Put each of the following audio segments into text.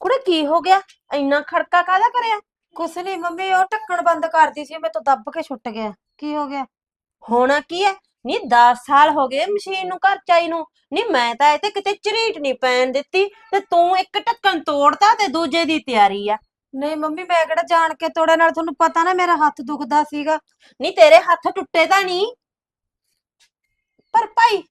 ਕੁੜੇ ਕੀ ਹੋ ਗਿਆ? ਇੰਨਾ ਖੜਕਾ ਕਾਹਦਾ ਕਰਿਆ? ਕੁਛ ਨਹੀਂ ਮੰਮੀ ਉਹ ਢੱਕਣ ਬੰਦ ਕਰਦੀ ਸੀ ਮੈਂ ਤਾਂ ਦੱਬ ਕੇ ਛੁੱਟ ਗਿਆ। ਕੀ ਹੋ ਗਿਆ? ਹੋਣਾ ਕੀ ਹੈ ਨੀ 10 ਸਾਲ ਹੋ ਗਏ ਮਸ਼ੀਨ ਨੂੰ ਘਰ ਚਾਈ ਨੂੰ। ਨੀ ਮੈਂ ਤਾਂ ਇਹ ਤੇ ਕਿਤੇ ਝਰੀਟ ਨਹੀਂ ਪੈਣ ਦਿੱਤੀ ਤੇ ਤੂੰ ਇੱਕ ਢੱਕਣ ਤੋੜਤਾ ਤੇ ਦੂਜੇ ਦੀ ਤਿਆਰੀ ਆ। ਨਹੀਂ ਮੰਮੀ ਮੈਂ ਕਿਹੜਾ ਜਾਣ ਕੇ ਤੋੜਿਆ? ਨਾਲ ਤੁਹਾਨੂੰ ਪਤਾ ਨਾ ਮੇਰਾ ਹੱਥ ਦੁਖਦਾ ਸੀਗਾ। ਨੀ ਤੇਰੇ ਹੱਥ ਟੁੱਟੇ ਤਾਂ ਨਹੀਂ ਪਰ ਭਾਈ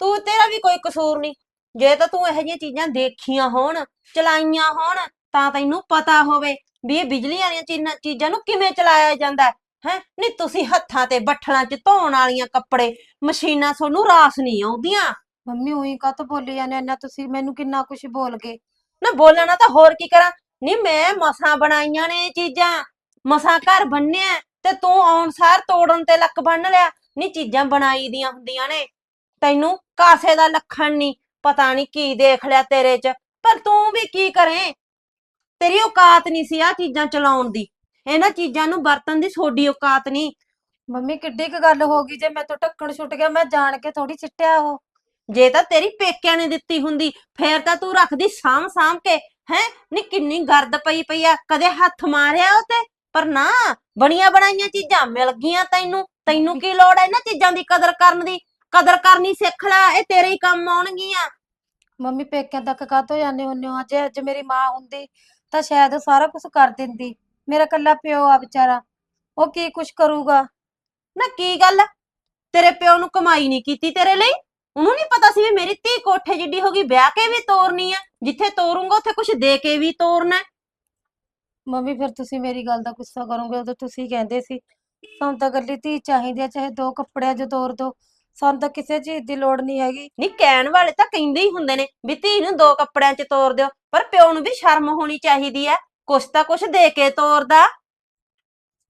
ਤੂੰ ਤੇਰਾ ਵੀ ਕੋਈ ਕਸੂਰ ਨਹੀਂ ਜੇ ਤਾਂ ਤੂੰ ਇਹੋ ਜਿਹੀਆਂ ਚੀਜ਼ਾਂ ਦੇਖੀਆਂ ਹੋਣ ਚਲਾਈਆਂ ਹੋਣ ਤਾਂ ਤੈਨੂੰ ਪਤਾ ਹੋਵੇ ਵੀ ਇਹ ਬਿਜਲੀ ਵਾਲੀਆਂ ਚੀਜ਼ਾਂ ਚੀਜ਼ਾਂ ਨੂੰ ਕਿਵੇਂ ਚਲਾਇਆ ਜਾਂਦਾ ਹੈ ਹੈਂ? ਨੀ ਤੁਸੀਂ ਹੱਥਾਂ ਤੇ ਬੱਠਲਾਂ 'ਚ ਧੋਣ ਵਾਲੀਆਂ ਕੱਪੜੇ ਮਸ਼ੀਨਾਂ ਤੁਹਾਨੂੰ ਰਾਸ ਨਹੀਂ ਆਉਂਦੀਆਂ। ਮੰਮੀ ਉਹੀ ਕਾਹਤੋਂ ਬੋਲੀ ਜਾਂਦੇ ਇੰਨਾ ਤੁਸੀਂ ਮੈਨੂੰ ਕਿੰਨਾ ਕੁਝ ਬੋਲ ਗਏ। ਨਾ ਬੋਲਣਾ ਤਾਂ ਹੋਰ ਕੀ ਕਰਾਂ? ਨੀ ਮੈਂ ਮਸਾਂ ਬਣਾਈਆਂ ਨੇ ਇਹ ਚੀਜ਼ਾਂ। ਮਸਾਂ ਘਰ ਬੰਨਿਆ ਤੇ ਤੂੰ ਆਉਣ ਸਾਰ ਤੋੜਨ ਤੇ ਲੱਕ ਬੰਨ ਲਿਆ। ਨੀ ਚੀਜ਼ਾਂ ਬਣਾਈ ਦੀਆਂ ਹੁੰਦੀਆਂ ਨੇ। ਤੈਨੂੰ ਕਾਸੇ ਦਾ ਲੱਖਣ ਨਹੀਂ। ਪਤਾ ਨਹੀਂ ਕੀ ਦੇਖ ਲਿਆ ਤੇਰੇ 'ਚ ਪਰ ਤੂੰ ਵੀ ਕੀ ਕਰੇ? ਤੇਰੀ ਔਕਾਤ ਨਹੀਂ ਸੀ ਆ ਚੀਜ਼ਾਂ ਚਲਾਉਣ ਦੀ। ਇਹਨਾਂ ਚੀਜ਼ਾਂ ਨੂੰ ਵਰਤਨ ਦੀ ਸੋਡੀ ਔਕਾਤ ਨਹੀਂ ਮੰਮੀ ਕਿੱਡੀ ਕੁ ਗੱਲ ਹੋ ਗਈ ਜੇ ਮੈਂ ਤੋਂ ਢੱਕਣ ਛੁੱਟ ਗਿਆ ਮੈਂ ਜਾਣ ਕੇ ਥੋੜੀ ਸਿੱਟਿਆ ਉਹ। ਜੇ ਤਾਂ ਤੇਰੀ ਪੇਕਿਆਂ ਨੇ ਦਿੱਤੀ ਹੁੰਦੀ ਫੇਰ ਤਾਂ ਤੂੰ ਰੱਖਦੀ ਸਾਂਭ ਸਾਂਭ ਕੇ ਹੈ? ਨੀ ਕਿੰਨੀ ਗਰਦ ਪਈ ਪਈ ਆ ਕਦੇ ਹੱਥ ਮਾਰਿਆ ਉਹ ਤੇ? ਪਰ ਨਾ ਬਣੀਆਂ ਬਣਾਈਆਂ ਚੀਜ਼ਾਂ ਮਿਲ ਗਈਆਂ ਤੈਨੂੰ। ਤੈਨੂੰ ਕੀ ਲੋੜ ਹੈ ਇਹਨਾਂ ਚੀਜ਼ਾਂ ਦੀ ਕਦਰ ਕਰਨ ਦੀ? ਕਦਰ ਕਰਨੀ ਸਿੱਖ ਲੈ ਇਹ ਤੇਰੇ ਹੀ ਕੰਮ ਆਉਣਗੀਆਂ। ਮੰਮੀ ਪੇਕਿਆਂ ਤੱਕ ਕਾਹਤੋਂ ਜਾਂਦੇ ਹੁੰਦੇ ਹੋ? ਜੇ ਅੱਜ ਮੇਰੀ ਮਾਂ ਹੁੰਦੀ ਤਾਂ ਸ਼ਾਇਦ ਸਾਰਾ ਕੁਝ ਕਰ ਦਿੰਦੀ। ਮੇਰਾ ਕੱਲਾ ਪਿਓ ਆ ਵਿਚਾਰਾ ਉਹ ਕੀ ਕੁਝ ਕਰੂਗਾ? ਨਾ ਕੀ ਗੱਲ? ਤੇਰੇ ਪਿਓ ਨੂੰ ਕਮਾਈ ਨਹੀਂ ਕੀਤੀ ਤੇਰੇ ਲਈ? ਉਹਨੂੰ ਨਹੀਂ ਪਤਾ ਸੀ ਵੀ ਮੇਰੀ ਧੀ ਕੋਠੇ ਜਿੱਡੀ ਹੋ ਗਈ ਵਿਆਹ ਕੇ ਵੀ ਤੋਰਨੀ ਆ। ਜਿੱਥੇ ਤੋਰੂੰਗਾ ਉੱਥੇ ਕੁਝ ਦੇ ਕੇ ਵੀ ਤੋਰਨਾ। ਹੈ। ਮੰਮੀ ਫਿਰ ਤੁਸੀਂ ਮੇਰੀ ਗੱਲ ਦਾ ਗੁੱਸਾ ਕਰੋਗੇ? ਉਦੋਂ ਤੁਸੀਂ ਕਹਿੰਦੇ ਸੀ ਸਾਨੂੰ ਤਾਂ ਗੱਲੀ ਧੀ ਚਾਹੀਦੀ ਆ ਚਾਹੇ ਦੋ ਕੱਪੜਿਆਂ 'ਚ ਤੋਰ ਦੋ। ਸਾਨੂੰ ਤਾਂ ਕਿਸੇ ਚੀਜ਼ ਦੀ ਲੋੜ ਨਹੀਂ ਹੈਗੀ। ਨਹੀਂ ਕਹਿਣ ਵਾਲੇ ਤਾਂ ਕਹਿੰਦੇ ਹੀ ਹੁੰਦੇ ਨੇ ਵੀ ਧੀ ਨੂੰ ਦੋ ਕੱਪੜਿਆਂ 'ਚ ਤੋਰ ਦਿਓ ਪਰ ਪਿਓ ਨੂੰ ਵੀ ਸ਼ਰਮ ਹੋਣੀ ਚਾਹੀਦੀ ਹੈ ਕੁਛ ਤਾਂ ਕੁਛ ਦੇ ਕੇ ਤੋਰਦਾ।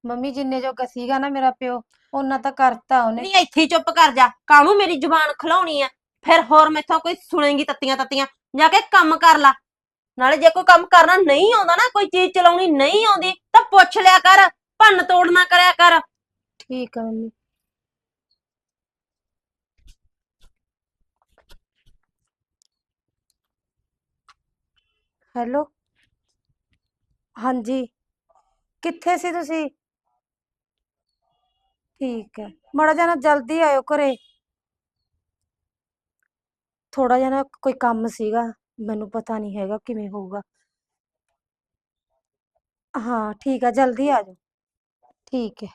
ਮੰਮੀ ਜਿੰਨੇ ਜੋਗਾ ਸੀਗਾ ਨਾ ਮੇਰਾ ਪਿਓ ਉਹਨਾਂ ਤਾਂ ਕਰਤਾ ਉਹਨੇ। ਨਹੀਂ ਇੱਥੇ ਹੀ ਚੁੱਪ ਕਰ ਜਾ। ਕਾਹਨੂੰ ਮੇਰੀ ਜ਼ੁਬਾਨ ਖਲਾਉਣੀ ਆ ਫਿਰ ਹੋਰ ਮੈਥੋਂ ਕੋਈ ਸੁਣੇਗੀ ਤੱਤੀਆਂ ਤੱਤੀਆਂ ਜਾ ਕੇ ਕੰਮ ਕਰ ਲਾ। ਨਾਲੇ ਜੇ ਕੋਈ ਕੰਮ ਕਰਨਾ ਨਹੀਂ ਆਉਂਦਾ ਨਾ ਕੋਈ ਚੀਜ਼ ਚਲਾਉਣੀ ਨਹੀਂ ਆਉਂਦੀ ਤਾਂ ਪੁੱਛ ਲਿਆ ਕਰ ਭੰਨ ਤੋੜ ਨਾ ਕਰਿਆ ਕਰ। ਠੀਕ ਆ ਮੰਮੀ। ਹੈਲੋ। ਹਾਂਜੀ। ਕਿੱਥੇ ਸੀ ਤੁਸੀਂ? ਠੀਕ ਹੈ। ਮਾੜਾ ਜਿਹਾ ਨਾ ਜਲਦੀ ਆਇਓ ਘਰੇ। ਥੋੜਾ ਜਿਹਾ ਨਾ ਕੋਈ ਕੰਮ ਸੀਗਾ। ਮੈਨੂੰ ਪਤਾ ਨਹੀਂ ਹੈਗਾ ਕਿਵੇਂ ਹੋਊਗਾ। ਹਾਂ, ਠੀਕ ਆ। ਜਲਦੀ ਆ ਜਾਓ। ਠੀਕ ਹੈ।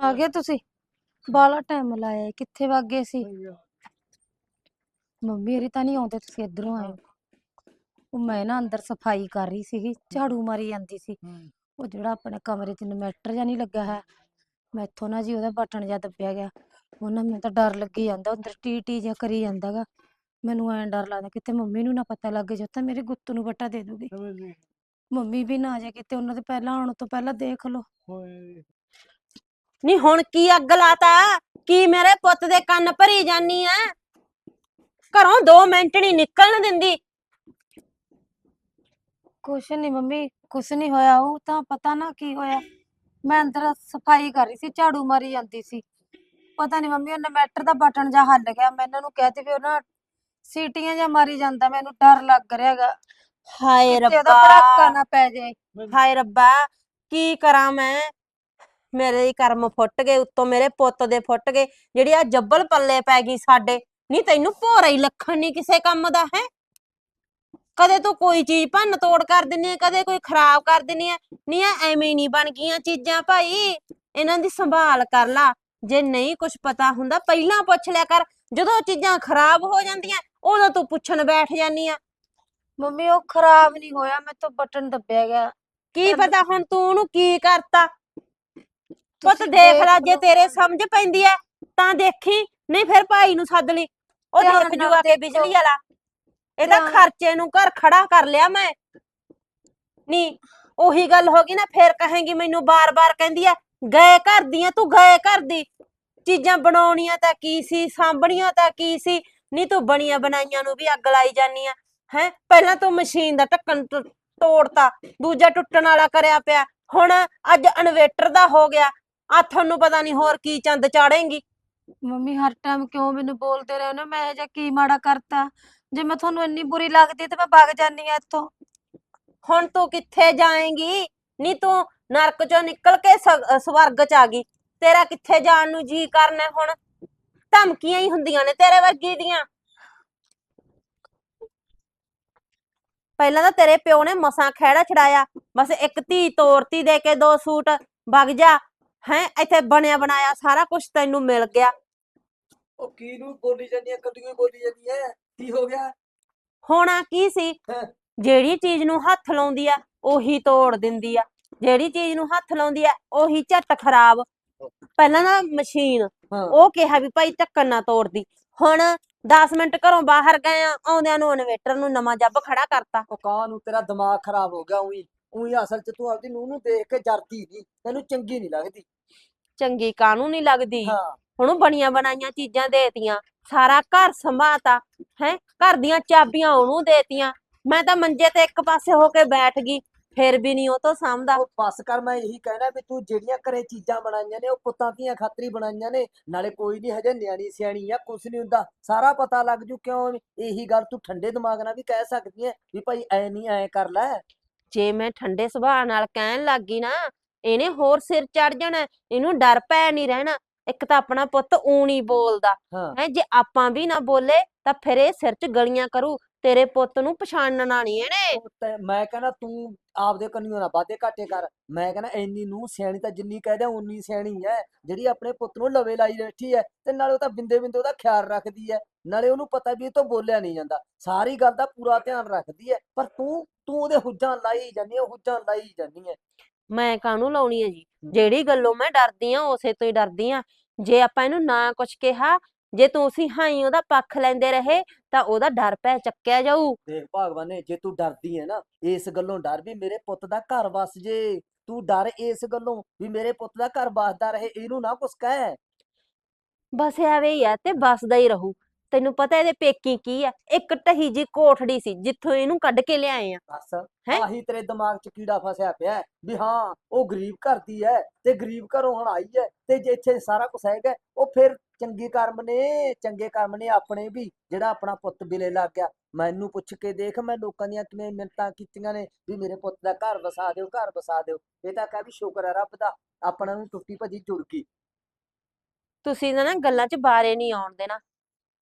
ਆ ਗਏ ਤੁਸੀਂ? ਬਾਲਾ ਟਾਈਮ ਲਾਇਆ ਏ, ਕਿੱਥੇ ਵਗ ਗਏ ਸੀ? ਮੰਮੀ ਹਰੀ ਤਾਂ ਨਹੀਂ ਆਉਂਦੇ ਤੁਸੀਂ ਇੱਧਰੋਂ ਆਏ ਉਹ ਮੈਂ ਨਾ ਅੰਦਰ ਸਫ਼ਾਈ ਕਰ ਰਹੀ ਸੀਗੀ ਝਾੜੂ ਮਾਰੀ ਜਾਂਦੀ ਸੀ। ਉਹ ਜਿਹੜਾ ਆਪਣੇ ਕਮਰੇ 'ਚ ਇਨਵੈਟਰ ਜਿਹਾ ਨਹੀਂ ਲੱਗਾ ਹੈ ਮੈਥੋਂ ਨਾ ਜੀ ਉਹਦਾ ਬਟਨ ਜਿਹਾ ਦੱਬਿਆ ਗਿਆ। ਉਹਨਾਂ ਮੈਨੂੰ ਤਾਂ ਡਰ ਲੱਗੀ ਜਾਂਦਾ ਅੰਦਰ ਟੀ ਟੀ ਜਿਹਾ ਕਰੀ ਜਾਂਦਾਗਾ ਮੈਨੂੰ ਐਂ ਡਰ ਲੱਗਦਾ ਕਿਤੇ ਮੰਮੀ ਨੂੰ ਨਾ ਪਤਾ ਲੱਗ ਜਾ ਤਾਂ ਮੇਰੇ ਗੁੱਤ ਨੂੰ ਬੱਟਾ ਦੇ ਦੂਗੀ। ਮੰਮੀ ਵੀ ਨਾ ਆ ਜਾਏ ਕਿਤੇ ਉਹਨਾਂ ਦੇ ਪਹਿਲਾਂ ਆਉਣ ਤੋਂ ਪਹਿਲਾਂ ਦੇਖ ਲਓ। ਨਹੀਂ ਹੁਣ ਕੀ ਅੱਗ ਲਾਤਾ? ਕੀ ਮੇਰੇ ਪੁੱਤ ਦੇ ਕੰਨ ਭਰੀ ਜਾਨੀ ਆ ਘਰੋਂ 2 ਮਿੰਟ ਨਹੀਂ ਨਿਕਲਣ ਦਿੰਦੀ। ਕੁਛ ਨਹੀਂ ਮੰਮੀ ਕੁਛ ਨਹੀਂ ਹੋਇਆ ਉਹ ਤਾਂ ਪਤਾ ਨਾ ਕੀ ਹੋਇਆ। ਮੈਂ ਅੰਦਰ ਸਫ਼ਾਈ ਕਰ ਰਹੀ ਸੀ ਝਾੜੂ ਮਾਰੀ ਜਾਂਦੀ ਸੀ। ਪਤਾ ਨਹੀਂ ਮੰਮੀ ਉਹ ਇਨਵੈਟਰ ਦਾ ਬਟਨ ਜਾਂ ਹੱਲ ਗਿਆ। ਮੈਂ ਇਹਨਾਂ ਨੂੰ ਕਹਿ ਵੀ ਉਹ ਨਾ ਸੀਟੀਆਂ ਜਾਂ ਮਾਰੀ ਜਾਂਦਾ ਮੈਨੂੰ ਡਰ ਲੱਗ ਰਿਹਾ ਹੈਗਾ। ਹਾਏ ਕਿਤੇ ਉਹਦਾ ਨਾ ਪੈ ਜਾਏ। ਹਾਏ ਰੱਬਾ ਕੀ ਕਰਾਂ ਮੈਂ? ਮੇਰੇ ਹੀ ਕਰਮ ਫੁੱਟ ਗਏ ਉੱਤੋਂ ਮੇਰੇ ਪੁੱਤ ਦੇ ਫੁੱਟ ਗਏ ਜਿਹੜੀ ਆ ਜੱਬਲ ਪੱਲੇ ਪੈ ਗਈ ਸਾਡੇ ਨਹੀਂ ਤੈਨੂੰ ਭੋਰਾ ਹੀ ਲੱਖਣ ਨਹੀਂ ਕਿਸੇ ਕੰਮ ਦਾ ਹੈ ਕਦੇ ਤੂੰ ਕੋਈ ਚੀਜ਼ ਭੰਨ ਤੋੜ ਕਰ ਦਿੰਨੀ ਆ ਕਦੇ ਕੋਈ ਖਰਾਬ ਕਰ ਦਿੰਨੀ ਆ ਨਹੀਂ ਆ ਐਵੇਂ ਹੀ ਨਹੀਂ ਬਣ ਗਈਆਂ ਚੀਜ਼ਾਂ ਭਾਈ ਇਹਨਾਂ ਦੀ ਸੰਭਾਲ ਕਰ ਲਾ ਜੇ ਨਹੀਂ ਕੁਝ ਪਤਾ ਹੁੰਦਾ ਪਹਿਲਾਂ ਪੁੱਛ ਲਿਆ ਕਰ ਜਦੋਂ ਚੀਜ਼ਾਂ ਖਰਾਬ ਹੋ ਜਾਂਦੀਆਂ ਉਦੋਂ ਤੂੰ ਪੁੱਛਣ ਬੈਠ ਜਾਨੀ ਆ ਮੰਮੀ ਉਹ ਖਰਾਬ ਨਹੀਂ ਹੋਇਆ ਮੈਂ ਤੋਂ ਬਟਨ ਦੱਬਿਆ ਗਿਆ ਕੀ। ਪਤਾ ਹੁਣ ਤੂੰ ਉਹਨੂੰ ਕੀ ਕਰਤਾ ਪੁੱਤ ਤੁਸੀਂ ਦੇਖ ਲੈ ਜੇ ਤੇਰੇ। ਸਮਝ ਪੈਂਦੀ ਐ ਤਾਂ ਦੇਖੀ ਨਹੀਂ ਫਿਰ ਭਾਈ ਨੂੰ ਸੱਦ ਲਈ। ਉਹ ਧਿਆਨ ਦੇਖ ਨਾਲ ਜੂਗਾ ਕੇ ਦੇਖੋ। ਬਿਜਲੀ ਵਾਲਾ ਇਹਦਾ ਧਿਆਨ- ਖਰਚੇ ਨੂੰ ਘਰ ਖੜਾ ਕਰ ਲਿਆ ਮੈਂ। ਨਹੀਂ ਉਹੀ ਗੱਲ ਹੋ ਗਈ ਨਾ ਫੇਰ ਕਹੇਂਗੀ ਮੈਨੂੰ ਬਾਰ-ਬਾਰ ਕਹਿੰਦੀ ਆ ਗਏ ਘਰ ਦੀਆਂ ਤੂੰ ਗਏ ਘਰ ਦੀ। ਚੀਜ਼ਾਂ ਬਣਾਉਣੀਆਂ ਤਾਂ ਕੀ ਸੀ ਸਾਂਭਣੀਆਂ ਤਾਂ ਕੀ ਸੀ। ਨਹੀਂ ਤੂੰ ਬਣੀਆਂ ਬਣਾਈਆਂ ਨੂੰ ਵੀ ਅੱਗ ਲਾਈ ਜਾਨੀ ਆ ਹੈ। ਪਹਿਲਾਂ ਤੂੰ ਮਸ਼ੀਨ ਦਾ ਢੱਕਣ ਟੁ- ਤੋੜਤਾ ਦੂਜਾ ਟੁੱਟਣ ਵਾਲਾ ਕਰਿਆ ਪਿਆ। ਹੁਣ ਅੱਜ ਇਨਵੇਟਰ ਦਾ ਹੋ ਗਿਆ ਆ ਤੁਹਾਨੂੰ ਪਤਾ ਨਹੀਂ ਹੋਰ ਕੀ ਚੰਦ ਚਾੜੇਂਗੀ। ਮੰਮੀ ਹਰ ਟਾਈਮ ਕਿਉਂ ਮੈਨੂੰ ਬੋਲਦੇ ਰਹੇ ਹੋ ਨਾ? ਮੈਂ ਜਾਂ ਕੀ ਮਾੜਾ ਕਰਤਾ? ਜੇ ਮੈਂ ਤੁਹਾਨੂੰ ਇੰਨੀ ਬੁਰੀ ਲੱਗਦੀ ਤੇ ਮੈਂ ਭੱਗ ਜਾਂਦੀ ਆ ਇੱਥੋਂ। ਹੁਣ ਤੂੰ ਕਿੱਥੇ ਜਾਏਂਗੀ? ਨਹੀਂ ਤੂੰ ਨਰਕ ਚੋਂ ਨਿਕਲ ਕੇ ਸ- ਸਵਰਗ ਚ ਆ ਗਈ। ਤੇਰਾ ਕਿੱਥੇ ਜਾਣ ਨੂੰ ਜੀ ਕਰਨਾ ਹੁਣ? ਧਮਕੀਆਂ ਹੀ ਹੁੰਦੀਆਂ ਨੇ ਤੇਰੇ ਵਰਗੀ ਦੀਆਂ। ਪਹਿਲਾਂ ਤਾਂ ਤੇਰੇ ਪਿਓ ਨੇ ਮਸਾਂ ਖਹਿੜਾ ਛਡਾਇਆ ਬਸ ਇੱਕ ਧੀ ਤੋਰਤੀ ਦੇ ਕੇ ਦੋ ਸੂਟ। ਵਗ ਜਾ। ਹੈ ਇੱਥੇ ਬਣਿਆ ਬਣਾਇਆ ਸਾਰਾ ਕੁਝ ਤੈਨੂੰ ਮਿਲ ਗਿਆ। ਉਹ ਕੀ ਨੂੰ ਬੋਲੀ ਜਾਂਦੀ ਹੈ ਕਦੋਂ ਹੀ ਬੋਲੀ ਜਾਂਦੀ ਹੈ ਕੀ ਹੋ ਗਿਆ? ਹੋਣਾ ਕੀ ਸੀ? ਹੈਂ। ਜਿਹੜੀ ਚੀਜ਼ ਨੂੰ ਹੱਥ ਲਾਉਂਦੀ ਆ ਉਹੀ ਤੋੜ ਦਿੰਦੀ ਆ। ਜਿਹੜੀ ਚੀਜ਼ ਨੂੰ ਹੱਥ ਲਾਉਂਦੀ ਆ ਉਹੀ ਝੱਟ ਖਰਾਬ। ਪਹਿਲਾਂ ਨਾ ਮਸ਼ੀਨ ਹਾਂ। ਉਹ ਕਿਹਾ ਵੀ ਭਾਈ ਢੱਕਣ ਨਾ ਤੋੜਦੀ। ਹੁਣ 10 ਮਿੰਟ ਘਰੋਂ ਬਾਹਰ ਗਏ ਆ ਆਉਂਦਿਆਂ ਨੂੰ ਇਨਵੇਟਰ ਨੂੰ ਨਵਾਂ ਜੱਬ ਖੜਾ ਕਰਤਾ। ਉਹ ਕਾਂ ਨੂੰ ਤੇਰਾ ਦਿਮਾਗ ਖਰਾਬ ਹੋ ਗਿਆ ਉਹੀ। ਉਹੀ ਅਸਲ 'ਚ ਤੂੰ ਆਪਦੀ ਨੂੰਹ ਨੂੰ ਦੇਖ ਕੇ ਜਰਦੀ ਨਹੀਂ ਤੈਨੂੰ ਚੰਗੀ ਨਹੀਂ ਲੱਗਦੀ। ਚੰਗੀ ਕਾਨੂੰ ਨਹੀਂ ਲੱਗਦੀ? ਹਾਂ। ਹੁਣ ਉਹ ਬਣੀਆਂ ਬਣਾਈਆਂ ਚੀਜ਼ਾਂ ਦੇਤੀਆਂ ਸਾਰਾ ਘਰ ਸੰਭਾਤਾ ਹੈ? ਘਰ ਦੀਆਂ ਚਾਬੀਆਂ ਉਹਨੂੰ ਦੇਤੀਆਂ। ਮੈਂ ਤਾਂ ਮੰਜੇ ਤੇ ਇੱਕ ਪਾਸੇ ਹੋ ਕੇ ਬੈਠ ਗਈ ਫਿਰ ਵੀ ਨਹੀਂ ਉਹ ਤੋਂ ਸਾਂਭਦਾ। ਉਹ ਬਸ ਕਰ ਮੈਂ ਇਹੀ ਕਹਿਣਾ ਵੀ ਤੂੰ ਜਿਹੜੀਆਂ ਘਰੇ ਚੀਜ਼ਾਂ ਬਣਾਈਆਂ ਨੇ ਉਹ ਪੁੱਤਾਂ ਧੀਆਂ ਖਾਤਰੀ ਬਣਾਈਆਂ ਨੇ। ਨਾਲੇ ਕੋਈ ਨਹੀਂ ਹਜੇ ਨਿਆਣੀ ਸਿਆਣੀ ਆ ਕੁਛ ਨਹੀਂ ਹੁੰਦਾ। ਸਾਰਾ ਪਤਾ ਲੱਗ ਜੂ ਕਿਉਂ। ਇਹੀ ਗੱਲ ਤੂੰ ਠੰਡੇ ਦਿਮਾਗ ਨਾਲ ਵੀ ਕਹਿ ਸਕਦੀ ਹੈ ਵੀ ਭਾਈ ਐ ਨਹੀਂ ਐ ਕਰ ਲੈ। ਜੇ ਮੈਂ ਠੰਡੇ ਸੁਭਾਅ ਨਾਲ ਕਹਿਣ ਲੱਗ ਗਈ ਨਾ ਇਹਨੇ ਹੋਰ ਸਿਰ ਚੜ ਜਾਣਾ ਇਹਨੂੰ ਡਰ ਪੈ ਨਹੀਂ ਰਹਿਣਾ ਇੱਕ ਤਾਂ ਆਪਣਾ ਪੁੱਤ ਊਂ ਬੋਲਦਾ। ਹਾਂ। ਹੈ ਜੇ ਆਪਾਂ ਵੀ ਨਾ ਬੋਲੇ ਤਾਂ ਫਿਰ ਇਹ ਸਿਰ 'ਚ ਗਲੀਆਂ ਕਰੂ ਤੇਰੇ ਪੁੱਤ ਨੂੰ ਪਛਾਣਨਾ ਨਹੀਂ ਇਹਨੇ। ਉਹ ਤੇ ਮੈਂ ਕਹਿੰਦਾ ਤੂੰ ਆਪਦੇ ਕੰਨਿਓ ਨਾ ਵਾਧੇ ਘਾਟੇ ਕਰ। ਮੈਂ ਕਹਿੰਦਾ ਇੰਨੀ ਨੂੰ ਸਿਆਣੀ ਤਾਂ ਜਿੰਨੀ ਕਹਦੇ ਉਨੀ ਸਿਆਣੀ ਹੈ ਜਿਹੜੀ ਆਪਣੇ ਪੁੱਤ ਨੂੰ ਲਵੇ ਲਾਈ ਬੈਠੀ ਹੈ ਤੇ ਨਾਲੇ ਉਹ ਤਾਂ ਬਿੰਦੇ ਬਿੰਦੇ ਉਹਦਾ ਖਿਆਲ ਰੱਖਦੀ ਹੈ ਨਾਲੇ ਉਹਨੂੰ ਪਤਾ ਵੀ ਇਹ ਤੋਂ ਬੋਲਿਆ ਨਹੀਂ ਜਾਂਦਾ। ਸਾਰੀ ਗੱਲ ਦਾ ਪੂਰਾ ਧਿਆਨ ਰੱਖਦੀ ਹੈ ਪਰ ਤੂੰ ਤੂੰ ਉਹਦੇ ਹੁੱਜਾਂ ਲਾਈ ਜਾਂਦੀ ਹੈ ਹੁੱਜਾਂ ਲਾਈ ਜਾਂਦੀ ਹੈ ਮੈਂ ਕਾਹਨੂੰ ਲਾਉਣੀ ਹੈ ਜੀ? ਜਿਹੜੀ ਗੱਲੋਂ ਮੈਂ ਡਰਦੀ ਆ ਉਸੇ ਤੋਂ ਹੀ ਡਰਦੀ ਆ। ਜੇ ਆਪਾਂ ਇਹਨੂੰ ਨਾ ਕੁਛ ਕਿਹਾ ਜੇ ਤੂੰ ਸਿਹਾਈ ਉਹਦਾ ਪੱਖ ਲੈਂਦੇ ਰਹੇ ਤਾਂ ਉਹਦਾ ਡਰ ਪੈ ਚੱਕਿਆ ਜਾਊ। ਦੇਖ ਭਗਵਾਨ ਨੇ ਜੇ ਤੂੰ ਡਰਦੀ ਹੈ ਨਾ ਇਸ ਗੱਲੋਂ ਡਰ ਵੀ ਮੇਰੇ ਪੁੱਤ ਦਾ ਘਰ ਵਸ ਜੇ। ਤੂੰ ਡਰ ਇਸ ਗੱਲੋਂ ਵੀ ਮੇਰੇ ਪੁੱਤ ਦਾ ਘਰ ਵਸਦਾ ਰਹੇ ਇਹਨੂੰ ਨਾ ਕੁਛ ਕਹਿ। ਬਸ ਐਵੇਂ ਹੀ ਆ ਤੇ ਬਸਦਾ ਹੀ ਰਹੂ। ਤੈਨੂੰ ਪਤਾ ਇਹਦੇ ਪੇਕੀ ਕੀ ਆ? ਇੱਕ ਢਹੀ ਜੀ ਕੋਠੜੀ ਸੀ ਜਿੱਥੋਂ ਇਹਨੂੰ ਕੱਢ ਕੇ ਲਿਆਏ ਆ। ਬਸ ਹੈਂ? ਆਹੀ ਤੇਰੇ ਦਿਮਾਗ 'ਚ ਕੀੜਾ ਫਸਿਆ ਪਿਆ ਹੈ ਵੀ ਹਾਂ ਉਹ ਗਰੀਬ ਘਰ ਦੀ ਹੈ ਤੇ ਗਰੀਬ ਘਰੋਂ ਹੁਣ ਆਈ ਹੈ ਤੇ ਜੇ ਇੱਥੇ ਸਾਰਾ ਕੁਝ ਹੈਗਾ ਹੈ, ਉਹ ਫਿਰ ਚੰਗੇ ਕਰਮ ਨੇ ਚੰਗੇ ਕਰਮ ਨੇ ਆਪਣੇ ਵੀ ਜਿਹੜਾ ਆਪਣਾ ਪੁੱਤ ਬਿਲੇ ਲੱਗ ਗਿਆ। ਮੈਨੂੰ ਪੁੱਛ ਕੇ ਦੇਖ ਮੈਂ ਲੋਕਾਂ ਦੀਆਂ ਕਿਵੇਂ ਮਿੰਨਤਾਂ ਕੀਤੀਆਂ ਨੇ ਵੀ ਮੇਰੇ ਪੁੱਤ ਦਾ ਘਰ ਵਸਾ ਦਿਓ ਘਰ ਵਸਾ ਦਿਓ। ਇਹ ਤਾਂ ਕਹਿ ਵੀ ਸ਼ੁਕਰ ਹੈ ਰੱਬ ਦਾ ਆਪਣਾ ਨੂੰ ਟੁੱਟੀ ਭੱਜੀ ਜੁੜ ਗਈ। ਤੁਸੀਂ ਤਾਂ ਨਾ ਗੱਲਾਂ 'ਚ ਬਾਰੇ ਨਹੀਂ ਆਉਣ ਦੇਣਾ।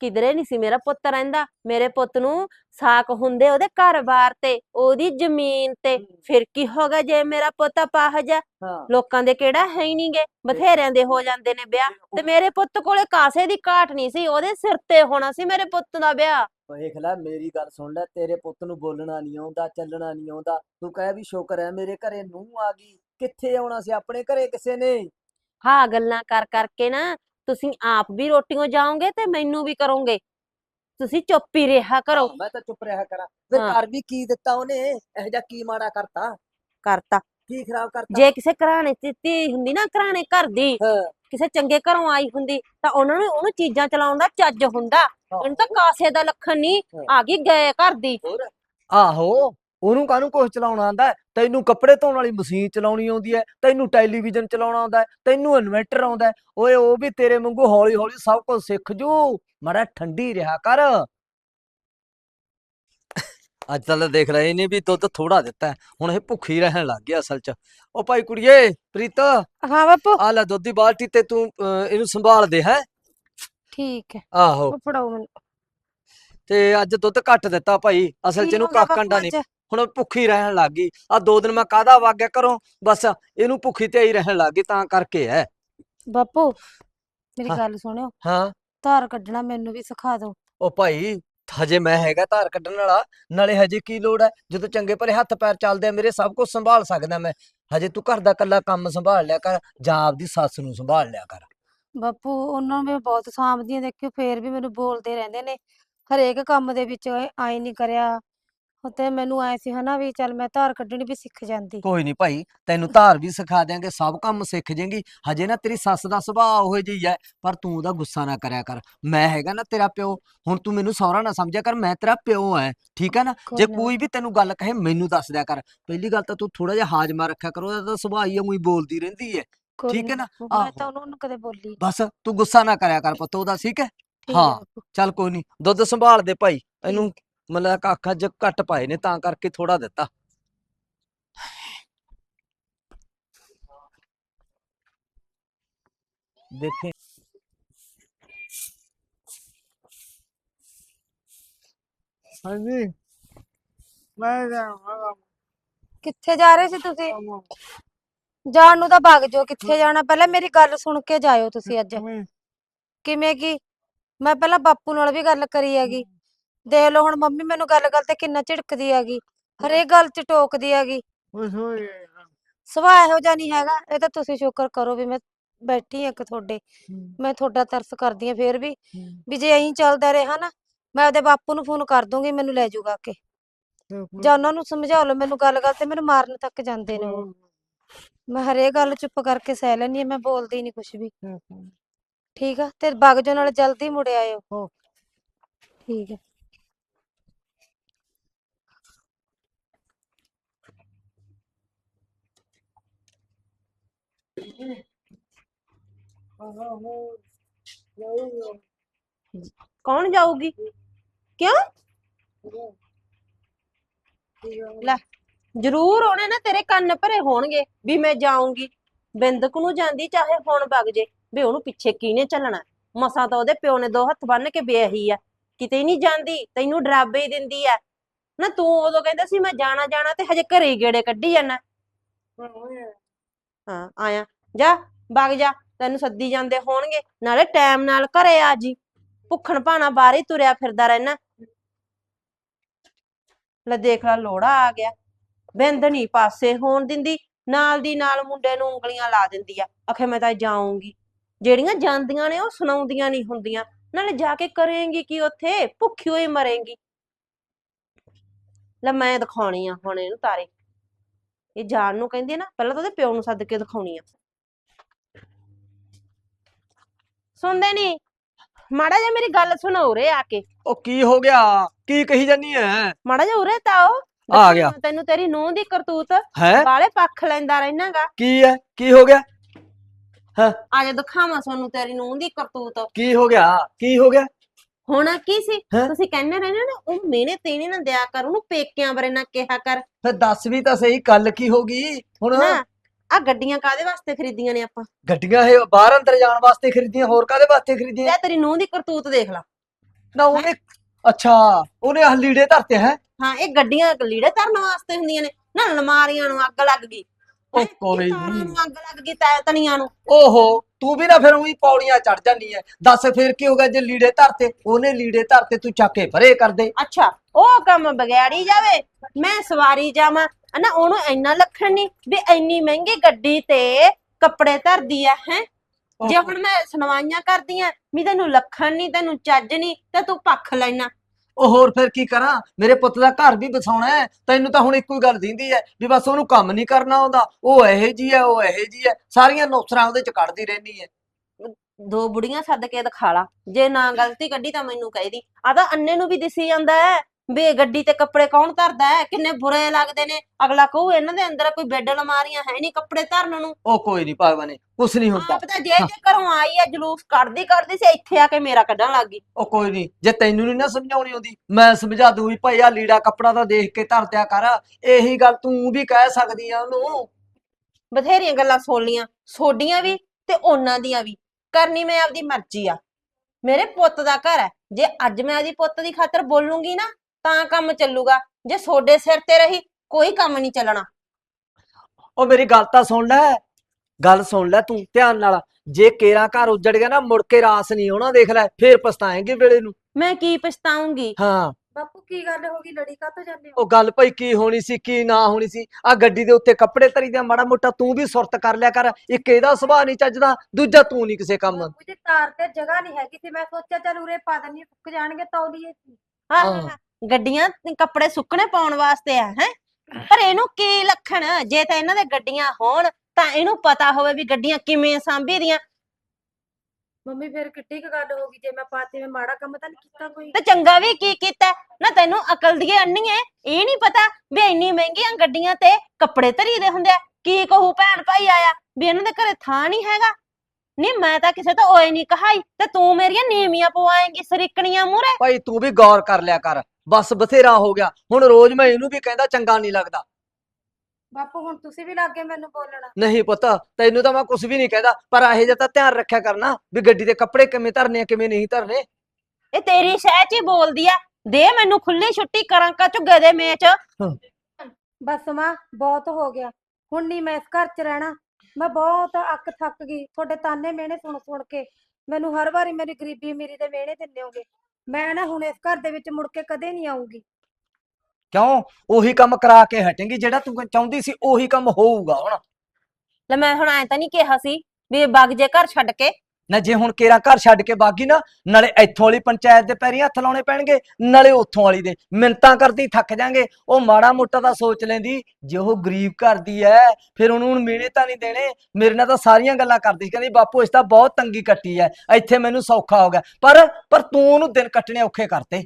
ਕਿਧਰੇ ਨਹੀਂ ਸੀ ਮੇਰਾ ਪੁੱਤ ਰਹਿੰਦਾ। ਮੇਰੇ ਪੁੱਤ ਨੂੰ ਸਾਕ ਹੁੰਦੇ ਉਹਦੇ ਘਰ-ਬਾਰ ਤੇ ਉਹਦੀ ਜ਼ਮੀਨ ਤੇ। ਫਿਰ ਕੀ ਹੋਗਾ ਜੇ ਮੇਰਾ ਪੁੱਤ ਅਪਾਹਜ ਆ ਹਾਂ। ਲੋਕਾਂ ਦੇ ਕਿਹੜਾ ਹੈ ਹੀ ਨਹੀਂਗੇ ਬਥੇਰਿਆਂ ਦੇ ਹੋ ਜਾਂਦੇ ਨੇ ਵਿਆਹ। ਤੇ ਮੇਰੇ ਪੁੱਤ ਕੋਲੇ ਕਾਸੇ ਦੀ ਘਾਟ ਨਹੀਂ ਸੀ ਉਹਦੇ ਸਿਰ ਤੇ ਹੋਣਾ ਸੀ ਮੇਰੇ ਪੁੱਤ ਦਾ ਵਿਆਹ। ਵੇਖ ਲੈ ਮੇਰੀ ਗੱਲ ਸੁਣ ਲੈ ਤੇਰੇ ਪੁੱਤ ਨੂੰ ਬੋਲਣਾ ਨਹੀਂ ਆਉਂਦਾ ਚੱਲਣਾ ਨਹੀਂ ਆਉਂਦਾ। ਤੂੰ ਕਹਿ ਵੀ ਸ਼ੁਕਰ ਹੈ ਮੇਰੇ ਘਰੇ ਨੂੰਹ ਆ ਗਈ। ਕਿੱਥੇ ਆਉਣਾ ਸੀ ਆਪਣੇ ਘਰੇ ਕਿਸੇ ਨੇ? ਹਾਂ ਗੱਲਾਂ ਕਰ ਕਰਕੇ ਨਾ ਤੁਸੀਂ ਆਪ ਵੀ ਰੋਟੀਆਂ ਜਾਓਗੇ ਤੇ ਮੈਨੂੰ ਵੀ ਕਰੋਗੇ। ਤੁਸੀਂ ਚੁੱਪ ਹੀ ਰਿਹਾ ਕਰੋ। ਹਾਂ, ਮੈਂ ਤਾਂ ਚੁੱਪ ਰਿਹਾ ਕਰਾਂ। ਫਿਰ ਹਾਂ। ਘਰ ਵੀ ਕੀ ਦਿੱਤਾ ਉਹਨੇ? ਇਹੋ ਜਿਹਾ ਕੀ ਮਾੜਾ ਕਰਤਾ? ਕਰਤਾ। ਕੀ ਖਰਾਬ ਕਰਤਾ? ਜੇ ਕਿਸੇ ਘਰਾਣੇ ਚ ਧੀ ਹੁੰਦੀ ਨਾ ਘਰਾਣੇ ਘਰ ਦੀ ਹਾਂ, ਕਿਸੇ ਚੰਗੇ ਘਰੋਂ ਆਈ ਹੁੰਦੀ ਤਾਂ ਉਹਨਾਂ ਨੂੰ ਉਹਨੂੰ ਚੀਜ਼ਾਂ ਚਲਾਉਣ ਦਾ ਚੱਜ ਹੁੰਦਾ। ਉਹਨੂੰ ਤਾਂ ਕਾਸੇ ਦਾ ਲੱਖਣ ਨਹੀਂ ਹਾਂ। ਆ ਗਈ ਗਏ ਘਰ ਦੀ। ਹੋਰ? ਆਹੋ। ਉਹਨੂੰ ਕਾਹਨੂੰ ਕੁਛ ਚਲਾਉਣਾ ਆਂਦਾ ਹੈ? ਤੈਨੂੰ ਕੱਪੜੇ ਧੋਣ ਵਾਲੀ ਮਸ਼ੀਨ ਚਲਾਉਣੀ ਆਉਂਦੀ ਹੈ ਤੈਨੂੰ ਟੈਲੀਵਿਜ਼ਨ ਚਲਾਉਣਾ ਆਉਂਦਾ ਹੈ, ਤੈਨੂੰ ਇਨਵਰਟਰ ਆਉਂਦਾ ਹੈ। ਓਏ ਉਹ ਵੀ ਤੇਰੇ ਵਾਂਗੂ ਹੌਲੀ ਹੌਲੀ ਸਭ ਕੁਝ ਸਿੱਖ ਜੂ। ਮੜਾ ਠੰਡੀ ਰਿਹਾ ਕਰ। ਅੱਜ ਕੱਲ੍ਹ ਦੇਖ ਰਹੇ ਇਹਨੇ ਵੀ ਦੁੱਧ ਥੋੜਾ ਦਿੱਤਾ ਹੈ, ਹੁਣ ਇਹ ਭੁੱਖੀ ਰਹਿਣ ਲੱਗ ਗਿਆ ਅਸਲ 'ਚ। ਉਹ ਭਾਈ ਕੁੜੀਏ ਪ੍ਰੀਤ। ਹਾਂ ਬਾਪੂ। ਆ ਲੈ ਦੁੱਧ ਦੀ ਬਾਲਟੀ ਤੇ ਤੂੰ ਅਹ, ਇਹਨੂੰ ਸੰਭਾਲ ਦੇ ਹੈ। ਠੀਕ ਹੈ। ਆਹੋ। ਉਹ ਫੜਾਓ ਮੈਨੂੰ। ਤੇ ਅੱਜ ਦੁੱਧ ਘੱਟ ਦਿੱਤਾ ਭਾਈ। ਅਸਲ 'ਚ ਕੀ ਇਹਨੂੰ ਹੋ ਗਿਆ ਕੱਖ ਬਾਪੂ ਨਹੀਂ ਅੱਜ? ਹੁਣ ਭੁੱਖੀ ਰਹਿਣ ਲੱਗ ਗਈ। ਆ ਦੋ ਦਿਨ ਮੈਂ ਕਾਹਦਾ ਵਗ ਗਿਆ ਘਰੋਂ ਬਸ ਇਹਨੂੰ ਭੁੱਖੀ ਤੇ ਹੀ ਰਹਿਣ ਲੱਗ ਗਈ ਤਾਂ ਕਰਕੇ ਹੈ ਬਾਪੂ ਮੇਰੀ ਹਾਂ। ਗੱਲ ਸੁਣਿਓ। ਹਾਂ। ਧਾਰ ਕੱਢਣਾ ਮੈਨੂੰ ਵੀ ਸਿਖਾ ਦਿਓ। ਉਹ ਭਾਈ ਹਜੇ ਮੈਂ ਹੈਗਾ ਧਾਰ ਕੱਢਣ ਵਾਲਾ ਨਾਲੇ ਹਜੇ ਕੀ ਲੋੜ ਹੈ ਜਦੋਂ ਚੰਗੇ ਭਲੇ ਹੱਥ ਪੈਰ ਚੱਲਦੇ ਆ ਮੇਰੇ ਸਭ ਕੁਝ ਸੰਭਾਲ ਸਕਦਾ ਮੈਂ। ਹਜੇ ਤੂੰ ਘਰ ਦਾ ਕੱਲਾ ਕੰਮ ਸੰਭਾਲ ਲਿਆ ਕਰ ਜਾਂ ਆਪਦੀ ਸੱਸ ਨੂੰ ਸੰਭਾਲ ਲਿਆ ਕਰ। ਬਾਪੂ ਉਹਨਾਂ ਨੂੰ ਮੈਂ ਬਹੁਤ ਸਾਂਭਦੀ ਹਾਂ ਦੇਖਿਓ ਫੇਰ ਵੀ ਮੈਨੂੰ ਬੋਲਦੇ ਰਹਿੰਦੇ ਨੇ। ਹਰੇਕ ਕੰਮ ਦੇ ਵਿੱਚ ਆਏ ਨਹੀਂ ਕਰਿਆ। ਤੇ ਮੈਨੂੰ ਆਏ ਸੀ ਹਨਾ ਵੀ ਚੱਲ ਮੈਂ ਧਾਰ ਕੱਢਣੀ ਵੀ ਸਿੱਖ ਜਾਂਦੀ ਕੋਈ ਨਹੀਂ ਭਾਈ ਤੈਨੂੰ ਧਾਰ ਵੀ ਸਿਖਾ ਦਿਆਂਗੇ ਸਭ ਕੰਮ ਸਿੱਖ ਜਾਏਂਗੀ ਹਜੇ ਨਾ ਤੇਰੀ ਸੱਸ ਦਾ ਸੁਭਾਅ ਉਹੋ ਜਿਹੀ ਹੈ ਪਰ ਤੂੰ ਉਹਦਾ ਗੁੱਸਾ ਨਾ ਕਰਿਆ ਕਰ ਮੈਂ ਹੈਗਾ ਨਾ ਤੇਰਾ ਪਿਓ ਹੁਣ ਤੂੰ ਮੈਨੂੰ ਸਹੁਰਾ ਨਾ ਸਮਝਿਆ ਕਰ ਮੈਂ ਤੇਰਾ ਪਿਓ ਐ ਠੀਕ ਹੈ ਨਾ ਜੇ ਕੋਈ ਨਾ। ਕੋਈ ਵੀ ਤੈਨੂੰ ਗੱਲ ਕਹੇ ਮੈਨੂੰ ਦੱਸ ਦਿਆ ਕਰ ਪਹਿਲੀ ਗੱਲ ਤਾਂ ਤੂੰ ਥੋੜਾ ਜਿਹਾ ਹਾਜ਼ਮਾ ਰੱਖਿਆ ਕਰ ਉਹਦਾ ਤਾਂ ਸੁਭਾਅ ਹੀ ਉਹੀ ਬੋਲਦੀ ਰਹਿੰਦੀ ਹੈ ਕੋਈ ਠੀਕ ਹੈ ਨਾ? ਮੈਂ ਆਹੋ। ਤਾਂ ਉਹਨੂੰ ਕਦੇ ਬੋਲੀ ਬਸ ਤੂੰ ਗੁੱਸਾ ਨਾ ਕਰਿਆ ਕਰ ਪੁੱਤ ਉਹਦਾ ਠੀਕ ਹੈ ਠੀਕ ਹੈ ਹਾਂ। ਬਾਪੂ। ਚੱਲ ਕੋਈ ਨਹੀਂ ਦੁੱਧ ਸੰਭਾਲ ਦੇ ਭਾਈ ਇਹਨੂੰ ਮਤਲਬ ਕਾਖਾ ਜ ਘੱਟ ਪਾਏ ਨੇ ਤਾਂ ਕਰਕੇ ਥੋੜਾ ਦਿੱਤਾ। ਦੇਖੇ। ਹਾਂਜੀ। ਮੈਂ ਜਾਵਾਂਗਾ ਕਿੱਥੇ ਜਾ ਰਹੇ ਸੀ ਤੁਸੀਂ? ਜਾਣ ਨੂੰ ਤਾਂ ਭੱਗ ਜਾਓ ਕਿੱਥੇ ਜਾਣਾ? ਪਹਿਲਾਂ ਮੇਰੀ ਗੱਲ ਸੁਣ ਕੇ ਜਾਇਓ ਤੁਸੀਂ ਅੱਜ। ਕਿਵੇਂ ਕੀ? ਮੈਂ ਪਹਿਲਾਂ ਬਾਪੂ ਨਾਲ ਵੀ ਗੱਲ ਕਰੀ ਹੈਗੀ। ਦੇਖ ਲਓ ਹੁਣ ਮੰਮੀ ਮੈਨੂੰ ਗੱਲ ਗੱਲ ਤੇ ਕਿੰਨਾ ਝਿੜਕਦੀ ਹੈਗੀ ਹਰੇਕ ਗੱਲ 'ਚ ਟੋਕਦੀ ਹੈਗੀ। ਉਸ ਹੋਏ। ਸੁਭਾਅ ਇਹੋ ਜਿਹਾ ਨਹੀਂ ਹੈਗਾ ਇਹ ਤਾਂ ਤੁਸੀਂ ਸ਼ੁਕਰ ਕਰੋ ਵੀ ਮੈਂ ਬੈਠੀ ਇੱਕ ਤੁਹਾਡੇ ਮੈਂ ਤੁਹਾਡਾ ਤਰਸ ਕਰਦੀ ਆ ਫੇਰ ਵੀ ਵੀ ਜੇ ਐਂ ਚੱਲਦਾ ਰਿਹਾ ਨਾ ਮੈਂ ਆਪਦੇ ਬਾਪੂ ਨੂੰ ਫੋਨ ਕਰ ਦੂੰਗੀ ਮੈਨੂੰ ਲੈ ਜਾਊਗਾ ਕੇ। ਜਾਂ ਉਹਨਾਂ ਨੂੰ ਸਮਝਾ ਲਓ ਮੈਨੂੰ ਗੱਲ ਗੱਲ ਤੇ ਮੈਨੂੰ ਮਾਰਨ ਤੱਕ ਜਾਂਦੇ ਨੇ। ਉਹ ਮੈਂ ਹਰੇਕ ਗੱਲ ਚੁੱਪ ਕਰਕੇ ਸਹਿ ਲੈਂਦੀ ਆ ਮੈਂ ਬੋਲਦੀ ਨਹੀਂ ਕੁਛ ਵੀ। ਠੀਕ ਆ ਤੇ ਵਗ ਜਾਓ ਨਾਲ ਜਲਦੀ ਮੁੜ ਆਇਓ। ਹੋ। ਠੀਕ ਹੈ ਕੌਣ ਜਾਊਗੀ? ਕਿਉਂ? ਲੈ ਜ਼ਰੂਰ ਉਹਨੇ ਨਾ ਤੇਰੇ ਕੰਨ ਭਰੇ ਹੋਣਗੇ ਵੀ ਮੈਂ ਜਾਊਂਗੀ। ਬਿੰਦਕ ਨੂੰ ਜਾਂਦੀ ਚਾਹੇ ਹੁਣ ਵਗ ਜੇ ਵੀ ਉਹਨੂੰ ਪਿੱਛੇ ਕਿਹਨੇ ਚੱਲਣਾ? ਮਸਾਂ ਤਾਂ ਉਹਦੇ ਪਿਓ ਨੇ ਦੋ ਹੱਥ ਬੰਨ ਕੇ ਵਿਆਹੀ ਆ। ਕਿਤੇ ਨਹੀਂ ਜਾਂਦੀ ਤੈਨੂੰ ਡਰਾਬੇ ਹੀ ਦਿੰਦੀ ਆ। ਨਾ ਤੂੰ ਉਦੋਂ ਕਹਿੰਦਾ ਸੀ ਮੈਂ ਜਾਣਾ ਜਾਣਾ ਤੇ ਹਜੇ ਘਰੇ ਹੀ ਗੇੜੇ ਕੱਢੀ ਜਾਂਦਾ ਹਾਂ ਆਇਆ। ਜਾ, ਵਗ ਜਾ, ਤੈਨੂੰ ਸੱਦੀ ਜਾਂਦੇ ਹੋਣਗੇ, ਨਾਲੇ ਟਾਈਮ ਨਾਲ ਘਰੇ ਆ ਜੀ। ਭੁੱਖਣ ਭਾਣਾ ਬਾਹਰ ਹੀ ਤੁਰਿਆ ਫਿਰਦਾ ਰਹਿਣਾ। ਲੈ ਦੇਖ ਲੈ, ਲੋੜਾ ਆ ਗਿਆ। ਬਿੰਦ ਨੀ ਪਾਸੇ ਹੋਣ ਦਿੰਦੀ, ਨਾਲ ਦੀ ਨਾਲ ਮੁੰਡੇ ਨੂੰ ਉਂਗਲੀਆਂ ਲਾ ਦਿੰਦੀ ਆ। ਆਖੇ ਮੈਂ ਤਾਂ ਜਾਊਂਗੀ। ਜਿਹੜੀਆਂ ਜਾਂਦੀਆਂ ਨੇ ਉਹ ਸੁਣਾਉਂਦੀਆਂ ਨਹੀਂ ਹੁੰਦੀਆਂ। ਨਾਲੇ ਜਾ ਕੇ ਕਰੇਂਗੀ ਕੀ ਉੱਥੇ? ਭੁੱਖੀ ਹੋਈ ਮਰੇਂਗੀ। ਲੈ ਮੈਂ ਦਿਖਾਉਣੀ ਆ ਹੁਣ ਇਹਨੂੰ ਤਾਰੇ। ਇਹ ਜਾਣ ਨੂੰ ਕਹਿੰਦੀ ਆ ਨਾ, ਪਹਿਲਾਂ ਤਾਂ ਉਹਦੇ ਪਿਓ ਨੂੰ ਸੱਦ ਕੇ ਦਿਖਾਉਣੀ ਆ। ਸੁਣਦੇ ਨਹੀਂ ਮਾੜਾ ਜਿਹਾ ਮੇਰੀ ਗੱਲ ਸੁਣੋ ਉਰੇ ਆ ਕੇ। ਉਹ ਕੀ ਹੋ ਗਿਆ? ਕੀ ਕਹੀ ਜਾਨੀ ਐ? ਮਾੜਾ ਜਿਹਾ ਉਰੇ ਤਾਂ ਆਓ ਆ ਗਿਆ। ਤੈਨੂੰ ਤੇਰੀ ਨੂੰਹ ਦੀ ਕਰਤੂਤ। ਹੈ? ਬਾਲੇ ਪੱਖ ਲੈਂਦਾ ਰਹਿਣਾਗਾ। ਕੀ ਐ? ਕੀ ਹੋ ਗਿਆ? ਆ ਜਾ ਦਿਖਾਵਾਂ ਤੁਹਾਨੂੰ ਤੇਰੀ ਨੂੰਹ ਦੀ ਕਰਤੂਤ। ਕੀ ਹੋ ਗਿਆ? ਕੀ ਹੋ ਗਿਆ? ਹੁਣ ਕੀ ਸੀ? ਹੈਂ? ਤੁਸੀਂ ਕਹਿੰਦੇ ਰਹਿੰਦੇ ਨਾ ਉਹ ਮਿਹਨੇ ਤੇਨੇ ਨਾ ਦਿਆ ਕਰ ਉਹਨੂੰ ਪੇਕਿਆਂ ਬਾਰੇ ਨਾ ਕਿਹਾ ਕਰ। ਫਿਰ ਦੱਸ ਵੀ ਤਾਂ ਸਹੀ ਗੱਲ ਕੀ ਹੋ ਗਈ? ਹੁਣ ਨਾ ਆ ਗੱਡੀਆਂ ਕਾਦੇ ਵਾਸਤੇ ਖਰੀਦੀਆਂ ਨੇ ਆਪਾਂ? ਗੱਡੀਆਂ ਇਹ ਬਾਹਰ ਅੰਦਰ ਜਾਣ ਵਾਸਤੇ ਖਰੀਦੀਆਂ ਹੋਰ ਕਾਦੇ ਵਾਸਤੇ ਖਰੀਦੀਆਂ? ਲੈ ਤੇਰੀ ਨੂੰਹ ਦੀ ਕਰਤੂਤ ਦੇਖ ਲਾ। ਨਾ ਉਹਨੇ ਅੱਛਾ ਉਹਨੇ ਆਹ ਲੀੜੇ ਧਰਤੇ ਹੈ? ਹਾਂ ਇਹ ਗੱਡੀਆਂ ਲੀੜੇ ਧਰਨ ਵਾਸਤੇ ਹੁੰਦੀਆਂ ਨੇ। ਨਾ ਅਲਮਾਰੀਆਂ ਨੂੰ ਅੱਗ ਲੱਗ ਗਈ। ਉਹ? ਕੋਈ ਤਾਰਾਂ ਨੀ। ਅੱਗ ਲੱਗ ਗਈ ਤੈ ਤਣੀਆਂ ਨੂੰ। ਓਹੋ ਤੂੰ ਵੀ ਨਾ ਫਿਰ ਉਹੀ ਪੌੜੀਆਂ ਚੜ ਜਾਨੀ ਐ। ਦੱਸ ਫਿਰ ਕੀ ਹੋ ਗਿਆ ਜੇ ਲੀੜੇ ਧਰਤੇ? ਉਹਨੇ ਲੀੜੇ ਧਰਤੇ ਤੂੰ ਚੱਕ ਕੇ ਪਰੇ ਕਰ ਦੇ। ਅੱਛਾ ਉਹ ਕੰਮ ਵਿਗਿਆੜੀ ਜਾਵੇ ਮੈਂ ਸਵਾਰੀ ਜਾਵਾਂ ਨਾ ਉਹਨੂੰ ਇੰਨਾ ਲੱਖਣ ਨਹੀਂ ਵੀ ਇੰਨੀ ਮਹਿੰਗੀ ਗੱਡੀ ਤੇ ਕੱਪੜੇ ਧਰਦੀ ਆ ਹੈ? ਜੇ ਹੁਣ ਮੈਂ ਸੁਣਵਾਈਆਂ ਕਰਦੀ ਆ ਵੀ ਤੈਨੂੰ ਲੱਖਣ ਨਹੀਂ ਤੈਨੂੰ ਚੱਜ ਨਹੀਂ ਤੇ ਤੂੰ ਪੱਖ ਲੈਣਾ। ਉਹ ਹੋਰ ਫਿਰ ਕੀ ਕਰਾਂ? ਮੇਰੇ ਪੁੱਤ ਦਾ ਘਰ ਵੀ ਬਸਾਉਣਾ ਹੈ ਤੈਨੂੰ ਤਾਂ ਹੁਣ ਇੱਕੋ ਹੀ ਗੱਲ ਦਿੰਦੀ ਹੈ ਵੀ ਬਸ ਉਹਨੂੰ ਕੰਮ ਨਹੀਂ ਕਰਨਾ ਆਉਂਦਾ ਉਹ ਇਹੋ ਜੀ ਹੈ ਉਹ ਇਹੋ ਜੀ ਹੈ ਸਾਰੀਆਂ ਨੌਕਰਾਂ ਉਹਦੇ ਚ ਕੱਢਦੀ ਰਹਿੰਦੀ ਹੈ। ਦੋ ਬੁੜੀਆਂ ਸੱਦ ਕੇ ਦਿਖਾ ਲਾ ਜੇ ਨਾ ਗਲਤੀ ਕੱਢੀ ਤਾਂ ਮੈਨੂੰ ਕਹਿਦੀ ਆ ਤਾਂ ਅੰਨੇ ਨੂੰ ਵੀ ਦਿਸੀ ਜਾਂਦਾ ਹੈ। ਵੀ ਗੱਡੀ ਤੇ ਕੱਪੜੇ ਕੌਣ ਧਰਦਾ ਹੈ? ਕਿੰਨੇ ਬੁਰੇ ਲੱਗਦੇ ਨੇ। ਅਗਲਾ ਕਹੂ ਇਹਨਾਂ ਦੇ ਅੰਦਰ ਕੋਈ ਬੈੱਡ ਅਲਮਾਰੀਆਂ ਹੈ ਨਹੀਂ ਕੱਪੜੇ ਧਰਨ ਨੂੰ। ਉਹ ਕੋਈ ਨਹੀਂ ਭਾਗਵਾਨੇ ਕੁਛ ਨਹੀਂ ਹੁੰਦਾ। ਆਪ ਤਾਂ ਜੇ ਜੇ ਘਰੋਂ ਆਈ ਹੈ ਜਲੂਸ ਕੱਢਦੀ ਕੱਢਦੀ ਸੀ ਇੱਥੇ ਆ ਕੇ ਮੇਰਾ ਕੱਢਣ ਲੱਗ ਗਈ। ਉਹ ਕੋਈ ਨਹੀਂ ਜੇ ਤੈਨੂੰ ਨਹੀਂ ਨਾ ਸਮਝਾਉਣੀ ਆਉਂਦੀ ਮੈਂ ਸਮਝਾ ਦੂੰ ਵੀ ਭਾਈ ਆ ਲੀੜਾ ਕੱਪੜਾ ਤਾਂ ਦੇਖ ਕੇ ਧਰ ਦਿਆ ਕਰ ਇਹੀ ਗੱਲ ਤੂੰ ਵੀ ਕਹਿ ਸਕਦੀ ਆ ਉਹਨੂੰ। ਬਥੇਰੀਆਂ ਗੱਲਾਂ ਸੁਣ ਲੀਆਂ ਸੋਡੀਆਂ ਵੀ ਤੇ ਉਹਨਾਂ ਦੀਆਂ ਵੀ। ਕਰਨੀ ਮੈਂ ਆਪਦੀ ਮਰਜ਼ੀ ਆ। ਮੇਰੇ ਪੁੱਤ ਦਾ ਘਰ ਹੈ। ਜੇ ਅੱਜ ਮੈਂ ਆਪਦੀ ਪੁੱਤ ਦੀ ਖਾਤਰ ਬੋਲੂੰਗੀ ਨਾ ਤਾਂ ਕੰਮ ਚੱਲੂਗਾ। ਜੇ ਸੋਡੇ ਸਿਰ ਤੇ ਰਹੀ ਕੋਈ ਕੰਮ ਨਹੀਂ ਚੱਲਣਾ। ਉਹ ਮੇਰੀ ਗੱਲ ਤਾਂ ਸੁਣ ਲੈ। ਗੱਲ ਸੁਣ ਲੈ ਤੂੰ ਧਿਆਨ ਨਾਲ। ਜੇ ਕੇਰਾ ਘਰ ਉੱਜੜ ਗਿਆ ਨਾ ਮੁੜ ਕੇ ਰਾਸ ਨਹੀਂ ਆਉਣਾ ਦੇਖ ਲੈ ਫੇਰ ਪਛਤਾਏਂਗੇ ਵੇਲੇ ਨੂੰ। ਮੈਂ ਕੀ ਪਛਤਾਉਂਗੀ ਹਾਂ। ਬਾਪੂ ਕੀ ਗੱਲ ਹੋ ਗਈ? ਲੜੀ ਕਾਹਤੋਂ ਜਾਂਦੇ ਹੋ? ਉਹ ਗੱਲ ਭਾਈ ਕੀ ਹੋਣੀ ਸੀ ਕੀ ਨਾ ਹੋਣੀ ਸੀ? ਆ ਗੱਡੀ ਦੇ ਉੱਤੇ ਕੱਪੜੇ ਧਰੀ ਦੇ ਮਾੜਾ ਮੋਟਾ ਤੂੰ ਵੀ ਸੁਰਤ ਕਰ ਲਿਆ ਕਰ। ਇੱਕ ਇਹਦਾ ਸੁਭਾਅ ਨਹੀਂ ਚੱਜਦਾ ਦੂਜਾ ਤੂੰ ਨਹੀਂ ਕਿਸੇ ਕੰਮ ਬਾਪੂ ਜੀ ਤਾਰ ਤੇ ਜਗ੍ਹਾ ਨਹੀਂ ਹੈਗੀ ਸੀ। ਮੈਂ ਸੋਚਿਆ ਚੱਲ ਉਰੇ ਪਾ ਦਿੰਨੀ ਸੁੱਕ ਜਾਣਗੇ ਤੌਲੀਏ ਸੀ। ਹਾਂ ਹਾਂ। ਹਾਂ, ਗੱਡੀਆਂ ਤੇ ਕੱਪੜੇ ਸੁੱਕਣੇ ਪਾਉਣ ਵਾਸਤੇ ਆ ਹੈ? ਪਰ ਇਹਨੂੰ ਕੀ ਲੱਖਣ? ਜੇ ਤਾਂ ਇਹਨਾਂ ਦੇ ਗੱਡੀਆਂ ਹੋਣ ਤਾਂ ਇਹਨੂੰ ਪਤਾ ਹੋਵੇ ਵੀ ਗੱਡੀਆਂ ਕਿਵੇਂ ਸਾਂਭੀ ਦੀਆਂ। ਮੰਮੀ ਫਿਰ ਕਿੱਡੀ ਕੁ ਗੱਲ ਹੋ ਗਈ ਜੇ ਮੈਂ ਪਾਤੀ ਮੈਂ ਮਾੜਾ ਕੰਮ ਤਾਂ ਨਹੀਂ ਕੀਤਾ ਕੋਈ। ਤੇ ਚੰਗਾ ਵੀ ਕੀ ਕੀਤਾ? ਨਾ ਤੈਨੂੰ ਅਕਲ ਦੀ ਅੰਨੀ ਐ ਇਹ ਨਹੀਂ ਪਤਾ ਵੀ ਇੰਨੀ ਮਹਿੰਗੀਆਂ ਗੱਡੀਆਂ ਤੇ ਕੱਪੜੇ ਧਰੀਦੇ ਹੁੰਦੇ ਆ। ਕੀ ਕਹੂ ਭੈਣ ਭਾਈ ਆਇਆ ਵੀ ਇਹਨਾਂ ਦੇ ਘਰੇ ਥਾਂ ਨਹੀਂ ਹੈਗਾ? ਨਹੀਂ ਮੈਂ ਤਾਂ ਕਿਸੇ ਤੋਂ ਓਏ ਨਹੀਂ ਕਹਾਈ ਤੇ ਤੂੰ ਮੇਰੀਆਂ ਨੀਵੀਆਂ ਪਵਾਏਂਗੀ ਸਰੀਕਣੀਆਂ ਮੂਰੇ ਭਾਈ ਤੂੰ ਵੀ ਗੌਰ ਕਰ ਲਿਆ ਕਰ। ਬਸ ਬਥੇਰਾ ਹੋ ਗਿਆ। ਹੁਣ ਰੋਜ਼ ਮੈਂ ਇਹਨੂੰ ਵੀ ਕਹਿੰਦਾ ਚੰਗਾ ਨਹੀਂ ਲੱਗਦਾ। ਬਾਪੂ ਹੁਣ ਤੁਸੀਂ ਵੀ ਲੱਗੇ ਮੈਨੂੰ ਬੋਲਣਾ। ਨਹੀਂ ਪੁੱਤ ਤੈਨੂੰ ਤਾਂ ਮੈਂ ਕੁਝ ਵੀ ਨਹੀਂ ਕਹਿੰਦਾ ਪਰ ਇਹੋ ਜਿਹਾ ਤਾਂ ਧਿਆਨ ਰੱਖਿਆ ਕਰਨਾ ਵੀ ਗੱਡੀ ਦੇ ਕੱਪੜੇ ਕਿਵੇਂ ਧਰਨੇ ਆ ਕਿਵੇਂ ਨਹੀਂ ਧਰਨੇ। ਇਹ ਤੇਰੀ ਸ਼ਹਿ ਚ ਹੀ ਬੋਲਦੀ ਆ। ਦੇ ਮੈਨੂੰ ਖੁੱਲੀ ਛੁੱਟੀ ਕਰਾਂ ਕਾ ਝੁੱਗੇ ਦੇ ਮੇਚ। ਬਸ ਮਾਂ ਬਹੁਤ ਹੋ ਗਿਆ। ਹੁਣ ਨਹੀਂ ਮੈਂ ਇਸ ਘਰ 'ਚ ਰਹਿਣਾ। ਮੈਂ ਬਹੁਤ ਅੱਕ ਥੱਕ ਗਈ ਤੁਹਾਡੇ ਤਾਨੇ ਮਿਹਣੇ ਸੁਣ ਸੁਣ ਕੇ। ਮੈਨੂੰ ਹਰ ਵਾਰੀ ਮੇਰੀ ਗਰੀਬੀ ਮੇਰੀ ਦੇ ਮਿਹਣੇ ਦਿੰਦੇ ਹੋਗੇ। ਮੈਂ ਨਾ ਹੁਣ ਇਸ ਘਰ ਦੇ ਵਿੱਚ ਮੁੜ ਕੇ ਕਦੇ ਨਹੀਂ ਆਉਂਗੀ ਕਿਉਂ? ਉਹੀ ਕੰਮ ਕਰਾ ਕੇ ਹਟੇਂਗੀ ਜਿਹੜਾ ਤੂੰ ਚਾਹੁੰਦੀ ਸੀ ਉਹੀ ਕੰਮ ਹੋਊਗਾ ਹੁਣ। ਲੈ ਮੈਂ ਹੁਣ ਐ ਤਾਂ ਨਹੀਂ ਕਿਹਾ ਸੀ ਵੀ ਬਗ ਜੇ ਘਰ ਛੱਡ ਕੇ। ਨਾ ਜੇ ਹੁਣ ਕੇਰਾ ਘਰ ਛੱਡ ਕੇ ਬਾਗੀ ਨਾ ਨਾਲੇ ਇੱਥੋਂ ਵਾਲੀ ਪੰਚਾਇਤ ਦੇ ਪੈਰੀਂ ਹੱਥ ਲਾਉਣੇ ਪੈਣਗੇ ਨਾਲੇ ਉੱਥੋਂ ਵਾਲੀ ਦੇ। ਮਿੰਤਾਂ ਕਰਦੀ ਥੱਕ ਜਾਾਂਗੇ। ਉਹ ਮਾੜਾ ਮੋਟਾ ਤਾਂ ਸੋਚ ਲੈਂਦੀ ਜੇ ਉਹ ਗਰੀਬ ਘਰ ਦੀ ਐ ਫਿਰ ਉਹਨੂੰ ਹੁਣ ਮਿਹਣੇ ਤਾਂ ਨਹੀਂ ਦੇਣੇ। ਮੇਰੇ ਨਾਲ ਤਾਂ ਸਾਰੀਆਂ ਗੱਲਾਂ ਕਰਦੀ ਸੀ ਕਹਿੰਦੀ ਬਾਪੂ ਇਸ ਤਾਂ ਬਹੁਤ ਤੰਗੀ ਕੱਟੀ ਐ। ਇੱਥੇ ਮੈਨੂੰ ਸੌਖਾ ਹੋ ਗਿਆ। ਪਰ ਪਰ ਤੂੰ ਉਹਨੂੰ ਦਿਨ ਕੱਟਣੇ ਔਖੇ ਕਰਤੇ।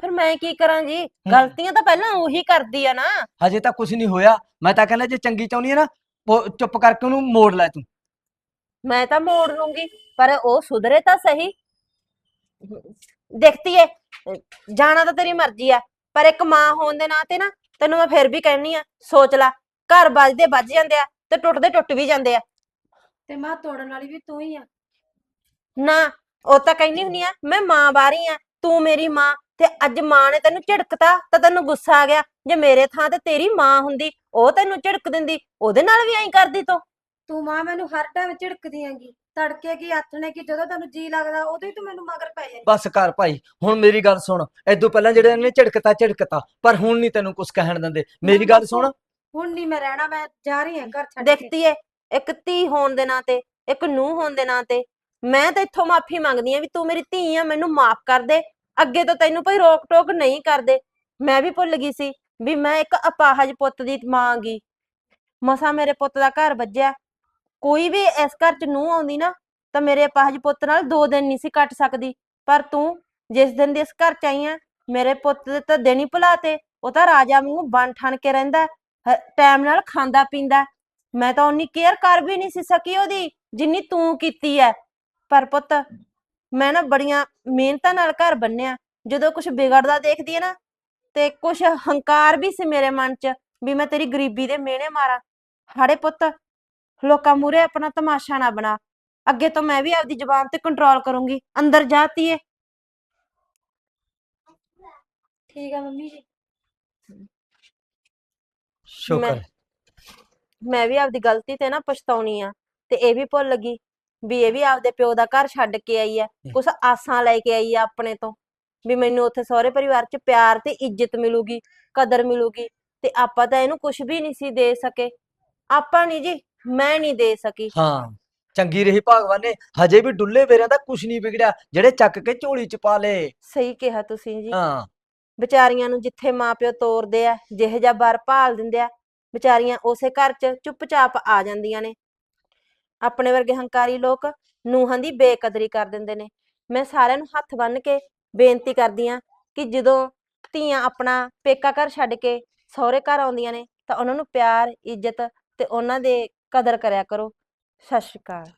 ਫਿਰ ਮੈਂ ਕੀ ਕਰਾਂ ਜੀ? ਗਲਤੀਆਂ ਤਾਂ ਪਹਿਲਾਂ ਉਹੀ ਕਰਦੀ ਆ ਨਾ। ਹਜੇ ਤਾਂ ਕੁਝ ਨਹੀਂ ਹੋਇਆ। ਮੈਂ ਤਾਂ ਕਹਿੰਦਾ ਜੇ ਚੰਗੀ ਚਾਹੁੰਦੀ ਐ ਨਾ ਉਹ ਚੁੱਪ ਕਰਕੇ ਉਹਨੂੰ ਮੋੜ ਲੈ ਤੂੰ। ਮੈਂ ਤਾਂ ਮੋੜ ਲੂੰਗੀ ਪਰ ਉਹ ਸੁਧਰੇ ਤਾਂ ਸਹੀ। ਦੇਖਤੀ ਏ ਜਾਣਾ ਤਾਂ ਤੇਰੀ ਮਰਜ਼ੀ ਆ ਪਰ ਇੱਕ ਮਾਂ ਹੋਣ ਦੇ ਨਾਤੇ ਨਾ ਤੈਨੂੰ ਮੈਂ ਫਿਰ ਵੀ ਕਹਿਣੀ ਆ ਸੋਚ ਲੈ ਘਰ ਵੱਜਦੇ ਵੱਜ ਜਾਂਦੇ ਆ ਤੇ ਟੁੱਟਦੇ ਟੁੱਟ ਵੀ ਜਾਂਦੇ ਆ। ਤੇ ਮਾਂ ਤੋੜਨ ਵਾਲੀ ਵੀ ਤੂੰ ਹੀ ਆ। ਨਾ ਉਹ ਤਾਂ ਕਹਿੰਦੀ ਹੁੰਨੀ ਆ ਮੈਂ ਮਾਂ ਬਾਰੀ ਆ ਤੂੰ ਮੇਰੀ ਮਾਂ ਤੇ ਅੱਜ ਮਾਂ ਨੇ ਤੈਨੂੰ ਝਿੜਕਤਾ ਤਾਂ ਤੈਨੂੰ ਗੁੱਸਾ ਆ ਗਿਆ ਜੇ ਮੇਰੇ ਥਾਂ ਤੇ ਤੇਰੀ ਮਾਂ ਹੁੰਦੀ ਉਹ ਤੈਨੂੰ ਝਿੜਕ ਦਿੰਦੀ ਉਹਦੇ ਨਾਲ ਵੀ ਐਂ ਕਰਦੀ ਤੂੰ। ਤੂੰ ਮਾਂ ਮੈਨੂੰ ਹਰ ਟਾਈਮ ਝਿੜਕਦੀ ਆਂਗੀ ਤੜਕੇ ਕੀ ਆਥਣੇ ਕੀ ਜਦੋਂ ਤੈਨੂੰ ਜੀ ਲੱਗਦਾ ਉਦੋਂ ਹੀ ਤੂੰ ਮੈਨੂੰ ਮਗਰ ਪੈ ਜਾਂਦੀ। ਬਸ ਕਰ ਭਾਈ ਹੁਣ ਮੇਰੀ ਗੱਲ ਸੁਣ ਐਦੋਂ ਪਹਿਲਾਂ ਜਿਹੜੇ ਇਹਨੇ ਝਿੜਕਤਾ ਝਿੜਕਤਾ ਪਰ ਹੁਣ ਨਹੀਂ ਤੈਨੂੰ ਕੁਝ ਕਹਿਣ ਦਿੰਦੇ। ਮੇਰੀ ਗੱਲ ਸੁਣ। ਹੁਣ ਨਹੀਂ ਮੈਂ ਰਹਿਣਾ ਮੈਂ ਜਾ ਰਹੀ ਹਾਂ ਘਰ ਛੱਡ ਕੇ। ਦੇਖਤੀ ਏ ਇੱਕ ਧੀ ਹੋਣ ਦੇ ਨਾਤੇ ਇੱਕ ਨੂੰਹ ਹੋਣ ਦੇ ਨਾਤੇ ਮੈਂ ਤਾਂ ਇੱਥੋਂ ਮਾਫੀ ਮੰਗਦੀ ਆ ਵੀ ਤੂੰ ਮੇਰੀ ਧੀ ਆ ਮੈਨੂੰ ਮਾਫ ਕਰ ਦੇ। ਅੱਗੇ ਤੋਂ ਤੈਨੂੰ ਕੋਈ ਰੋਕ ਟੋਕ ਨਹੀਂ ਕਰਦੇ ਮੈਂ ਵੀ ਭੁੱਲ ਗਈ ਸੀ ਵੀ ਮੈਂ ਇੱਕ ਅਪਾਹਜ ਪੁੱਤ ਦੀ ਮਾਂ ਗੀ। ਮਸਾ ਮੇਰੇ ਪੁੱਤ ਦਾ ਘਰ ਵੱਜਿਆ। ਕੋਈ ਵੀ ਇਸ ਘਰ ਚ ਨੂੰਹ ਆਉਂਦੀ ਨਾ, ਤਾਂ ਮੇਰੇ ਅਪਾਹਜ ਪੁੱਤ ਨਾਲ ਦੋ ਦਿਨ ਨਹੀਂ ਸੀ ਕੱਟ ਸਕਦੀ। ਪਰ ਤੂੰ ਜਿਸ ਦਿਨ ਦੀ ਇਸ ਘਰ ਚ ਆਈ ਆ, ਮੇਰੇ ਪੁੱਤ ਦੇ ਤਾਂ ਦਿਨ ਭੁਲਾਤੇ ਉਹ ਤਾਂ ਰਾਜਾ ਵਾਂਗੂ ਬਣ ਠਣ ਕੇ ਰਹਿੰਦਾ ਟਾਈਮ ਨਾਲ ਖਾਂਦਾ ਪੀਂਦਾ ਮੈਂ ਤਾਂ ਉਨੀ ਕੇਅਰ ਕਰ ਵੀ ਨਹੀਂ ਸੀ ਸਕੀ ਉਹਦੀ, ਜਿੰਨੀ ਤੂੰ ਕੀਤੀ ਐ ਪਰ ਪੁੱਤ, ਮੈਂ ਨਾ ਬੜੀਆਂ ਮਿਹਨਤਾਂ ਨਾਲ ਘਰ ਬੰਨਿਆ। ਜਦੋਂ ਕੁਝ ਵਿਗੜਦਾ ਦੇਖਦੀ ਐ ਨਾ, ਤੇ ਕੁਝ ਹੰਕਾਰ ਵੀ ਸੀ ਮੇਰੇ ਮਨ 'ਚ, ਵੀ ਮੈਂ ਤੇਰੀ ਗਰੀਬੀ ਦੇ ਮਿਹਣੇ ਮਾਰਾਂ। ਹਾੜੇ ਪੁੱਤ ਲੋਕਾਂ ਮੂਰੇ ਆਪਣਾ ਤਮਾਸ਼ਾ ਨਾ ਬਣਾ। ਅੱਗੇ ਤੋਂ ਮੈਂ ਵੀ ਆਪਦੀ ਜ਼ੁਬਾਨ ਤੇ ਕੰਟਰੋਲ ਕਰੂੰਗੀ। ਅੰਦਰ ਜਾਤੀ ਏ ਠੀਕ ਆ ਮੰਮੀ ਜੀ। ਸ਼ੁਕਰ। ਮੈਂ ਵੀ ਆਪਦੀ ਗਲਤੀ ਤੇ ਨਾ ਪਛਤਾਉਣੀ ਆ ਤੇ ਇਹ ਵੀ ਭੁੱਲ ਗਈ ਵੀ ਇਹ ਵੀ ਆਪਦੇ ਪਿਓ ਦਾ ਘਰ ਛੱਡ ਕੇ ਆਈ ਆ। ਕੁਛ ਆਸਾਂ ਲੈ ਕੇ ਆਈ ਆ ਆਪਣੇ ਤੋਂ ਵੀ ਮੈਨੂੰ ਉੱਥੇ ਸਹੁਰੇ ਪਰਿਵਾਰ 'ਚ ਪਿਆਰ ਤੇ ਇੱਜ਼ਤ ਮਿਲੂਗੀ ਕਦਰ ਮਿਲੂਗੀ ਤੇ ਆਪਾਂ ਤਾਂ ਇਹਨੂੰ ਕੁਝ ਵੀ ਨਹੀਂ ਸੀ ਦੇ ਸਕੇ। ਆਪਾਂ ਨਹੀਂ ਜੀ ਮੈਂ ਨਹੀਂ ਦੇ ਸਕੀ। ਹਾਂ ਚੰਗੀ ਰਹੀ ਭਗਵਾਨ ਨੇ। ਹਜੇ ਵੀ ਡੁੱਲੇ ਵੇਰਿਆਂ ਦਾ ਕੁਝ ਨਹੀਂ ਵਿਗੜਿਆ ਜਿਹੜੇ ਚੱਕ ਕੇ ਝੋਲੀ ਚ ਪਾ ਲੇ ਸਹੀ ਕਿਹਾ ਤੁਸੀਂ ਜੀ। ਹਾਂ। ਵਿਚਾਰੀਆਂ ਨੂੰ ਜਿੱਥੇ ਮਾਪਿਓ ਤੋਰਦੇ ਆ ਜਿਹੇ ਜਿਹਾ ਬਰ ਭਾਲ ਦਿੰਦੇ ਆ ਵਿਚਾਰੀਆਂ ਉਸੇ ਘਰ 'ਚ ਚੁੱਪਚਾਪ ਆ ਜਾਂਦੀਆਂ ਨੇ। ਆਪਣੇ ਵਰਗੇ ਹੰਕਾਰੀ ਲੋਕ ਨੂੰਹਾਂ ਦੀ ਬੇਕਦਰੀ ਕਰ ਦਿੰਦੇ ਨੇ। ਮੈਂ ਸਾਰਿਆਂ ਨੂੰ ਹੱਥ ਬੰਨ੍ਹ ਕੇ ਬੇਨਤੀ ਕਰਦੀ ਆ ਕਿ ਜਦੋਂ ਧੀਆਂ ਆਪਣਾ ਪੇਕਾ ਘਰ ਛੱਡ ਕੇ ਸਹੁਰੇ ਘਰ ਆਉਂਦੀਆਂ ਨੇ ਤਾਂ ਉਹਨਾਂ ਨੂੰ ਪਿਆਰ ਇੱਜ਼ਤ ਤੇ ਉਹਨਾਂ ਦੇ ਕਦਰ ਕਰਿਆ ਕਰੋ। ਸਤਿ ਸ਼੍ਰੀ ਅਕਾਲ।